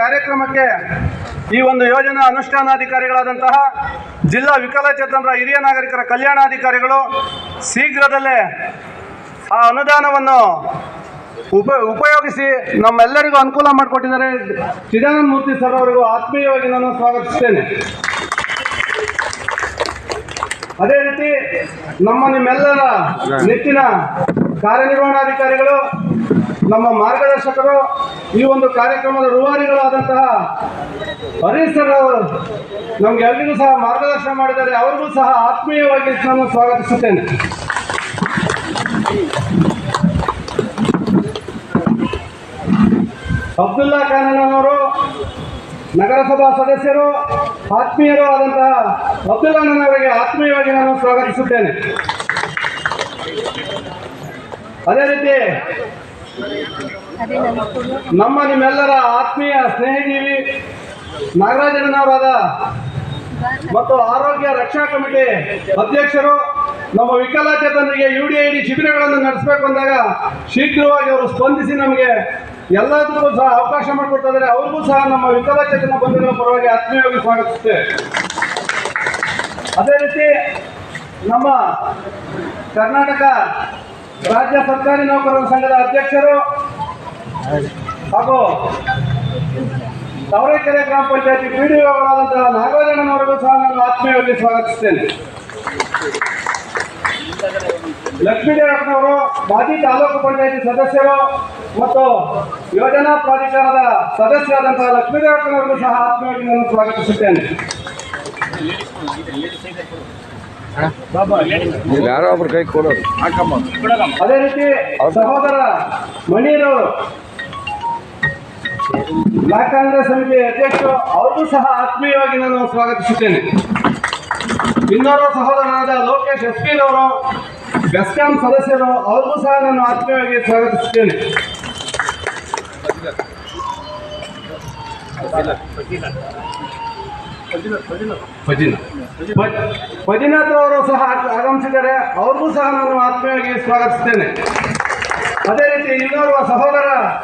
ಕಾರ್ಯಕ್ರಮಕ್ಕೆ ಈ ಒಂದು ಯೋಜನಾ ಅನುಷ್ಠಾನಾಧಿಕಾರಿಗಳಾದಂತಹ ಜಿಲ್ಲಾ ವಿಕಲಚೇತನರ ಹಿರಿಯ ನಾಗರಿಕರ ಕಲ್ಯಾಣಾಧಿಕಾರಿಗಳು ಶೀಘ್ರದಲ್ಲೇ ಆ ಅನುದಾನವನ್ನು ಉಪ, ಉಪಯೋಗಿಸಿ ನಮ್ಮೆಲ್ಲರಿಗೂ ಅನುಕೂಲ ಮಾಡಿಕೊಟ್ಟಿದ್ದಾರೆ. ಚಿದಾನಂದ ಮೂರ್ತಿ ಸರ್ ಅವರಿಗೂ ಆತ್ಮೀಯವಾಗಿ ನಾನು ಸ್ವಾಗತಿಸ್ತೇನೆ. ಅದೇ ರೀತಿ ನಮ್ಮ ನಿಮ್ಮೆಲ್ಲರ ನೆಚ್ಚಿನ ಕಾರ್ಯನಿರ್ವಹಣಾಧಿಕಾರಿಗಳು ನಮ್ಮ ಮಾರ್ಗದರ್ಶಕರು ಈ ಒಂದು ಕಾರ್ಯಕ್ರಮದ ರೂವಾರಿಗಳಾದಂತಹ ಹರೀಶ್ ಸರ್ ಅವರು ನಮ್ಗೆ ಎಲ್ರಿಗೂ ಸಹ ಮಾರ್ಗದರ್ಶನ ಮಾಡಿದ್ದಾರೆ. ಅವ್ರಿಗೂ ಸಹ ಆತ್ಮೀಯವಾಗಿ ನಾನು ಸ್ವಾಗತಿಸುತ್ತೇನೆ. ಅಬ್ದುಲ್ಲಾ ಖಾನಣ್ಣನವರು ನಗರಸಭಾ ಸದಸ್ಯರು, ಆತ್ಮೀಯರು ಆದಂತಹ ಅಬ್ದುಲ್ಲಣ್ಣನವರಿಗೆ ಆತ್ಮೀಯವಾಗಿ ನಾನು ಸ್ವಾಗತಿಸುತ್ತೇನೆ. ಅದೇ ರೀತಿ ನಮ್ಮ ನಿಮ್ಮೆಲ್ಲರ ಆತ್ಮೀಯ ಸ್ನೇಹಜೀವಿ ನಾಗರಾಜಣ್ಣನವರಾದ ಮತ್ತು ಆರೋಗ್ಯ ರಕ್ಷಾ ಕಮಿಟಿ ಅಧ್ಯಕ್ಷರು, ನಮ್ಮ ವಿಕಲಚೇತನರಿಗೆ ಯು ಡಿ ಐ ಡಿ ಶಿಬಿರಗಳನ್ನು ನಡೆಸಬೇಕು ಅಂದಾಗ ಶೀಘ್ರವಾಗಿ ಅವರು ಸ್ಪಂದಿಸಿ ನಮಗೆ ಎಲ್ಲದಕ್ಕೂ ಸಹ ಅವಕಾಶ ಮಾಡಿಕೊಡ್ತಾ ಇದ್ದಾರೆ ಅವ್ರಿಗೂ ಸಹ ನಮ್ಮ ವಿಕಲಚೇತನ ಬಂಧುಗಳ ಪರವಾಗಿ ಆತ್ಮೀಯವಾಗಿ ಸ್ವಾಗತಿಸುತ್ತೆ ಅದೇ ರೀತಿ ನಮ್ಮ ಕರ್ನಾಟಕ ರಾಜ್ಯ ಸರ್ಕಾರಿ ನೌಕರರ ಸಂಘದ ಅಧ್ಯಕ್ಷರು ಹಾಗೂ ಸವರೇಕೆರೆ ಗ್ರಾಮ ಪಂಚಾಯತಿ ಪಿಡಿಒಗಳಾದಂತಹ ನಾಗರಾಜಣ್ಣನವರಿಗೂ ಸಹ ನಾನು ಆತ್ಮೀಯವಾಗಿ ಸ್ವಾಗತಿಸ್ತೇನೆ. ಲಕ್ಷ್ಮೀದೇವಪ್ಪನವರು ಮಾಜಿ ತಾಲೂಕು ಪಂಚಾಯತಿ ಸದಸ್ಯರು ಮತ್ತು ಯೋಜನಾ ಪ್ರಾಧಿಕಾರದ ಸದಸ್ಯರಾದಂತಹ ಲಕ್ಷ್ಮೀದೇವಪ್ಪನವರಿಗೂ ಸಹ ಆತ್ಮೀಯವಾಗಿ ನಾನು ಸ್ವಾಗತಿಸುತ್ತೇನೆ. ಯಾರೋ ಒಬ್ರು ಕೈ ಕೊಡೋರು. ಅದೇ ರೀತಿ ಸಹೋದರ ಮಣಿಯರವರು. ಬ್ಲಾಕ್ ಕಾಂಗ್ರೆಸ್ ಸಮಿತಿ ಅಧ್ಯಕ್ಷರು ಅವ್ರಿಗೂ ಸಹ ಆತ್ಮೀಯವಾಗಿ ನಾನು ಸ್ವಾಗತಿಸುತ್ತೇನೆ. ಇನ್ನೋರ್ವ ಸಹೋದರನಾದ ಲೋಕೇಶ್ ಎಸ್ ಪಿರವರು ಬೆಸ್ಕಾಂ ಸದಸ್ಯರು ಅವ್ರಿಗೂ ಸಹ ನಾನು ಆತ್ಮೀಯವಾಗಿ ಸ್ವಾಗತಿಸುತ್ತೇನೆ. ಫಜಿನ ಫಜಿನಾಥ್ ಅವರು ಸಹ ಆಗಮಿಸಿದರೆ ಅವ್ರಿಗೂ ಸಹ ನಾನು ಆತ್ಮೀಯವಾಗಿ ಸ್ವಾಗತಿಸ್ತೇನೆ. ಅದೇ ರೀತಿ ಇನ್ನೋರ್ವ ಸಹೋದರ